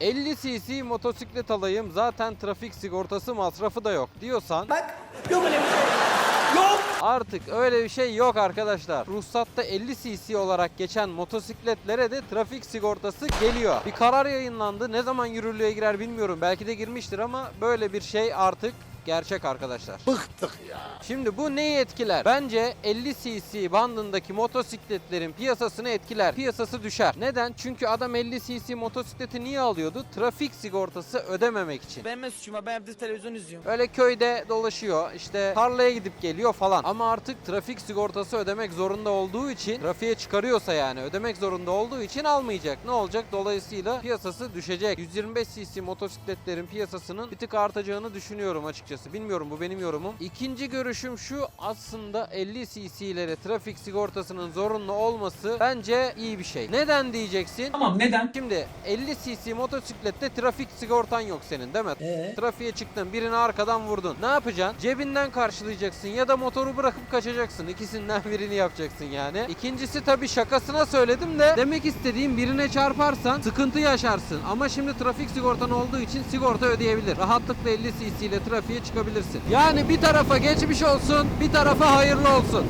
50 cc motosiklet alayım zaten trafik sigortası masrafı da yok diyorsan Bak yok öyle bir şey. Yok. artık öyle bir şey yok arkadaşlar. Ruhsatta 50 cc olarak geçen motosikletlere de trafik sigortası geliyor. Bir karar yayınlandı. Ne zaman yürürlüğe girer bilmiyorum. Belki de girmiştir ama böyle bir şey artık gerçek arkadaşlar. Bıktık ya. Şimdi bu neyi etkiler? Bence 50 cc bandındaki motosikletlerin piyasasını etkiler. Piyasası düşer. Neden? Çünkü adam 50 cc motosikleti niye alıyordu? Trafik sigortası ödememek için. Benim ne suçum? Ben evde televizyon izliyorum. Öyle köyde dolaşıyor, işte tarlaya gidip geliyor falan. Ama artık trafik sigortası ödemek zorunda olduğu için, trafiğe çıkarıyorsa yani ödemek zorunda olduğu için almayacak. Ne olacak? Dolayısıyla piyasası düşecek. 125 cc motosikletlerin piyasasının bir tık artacağını düşünüyorum açıkçası. Bilmiyorum bu benim yorumum. İkinci görüşüm şu aslında 50 cc'lere trafik sigortasının zorunlu olması bence iyi bir şey. Neden diyeceksin? Tamam neden? Şimdi 50 cc motosiklette trafik sigortan yok senin değil mi? Ee? Trafiğe çıktın birini arkadan vurdun. Ne yapacaksın? Cebinden karşılayacaksın ya da motoru bırakıp kaçacaksın. İkisinden birini yapacaksın yani. İkincisi tabii şakasına söyledim de demek istediğim birine çarparsan sıkıntı yaşarsın. Ama şimdi trafik sigortan olduğu için sigorta ödeyebilir. Rahatlıkla 50 cc ile trafiğe çıkabilirsin. Yani bir tarafa geçmiş olsun bir tarafa hayırlı olsun.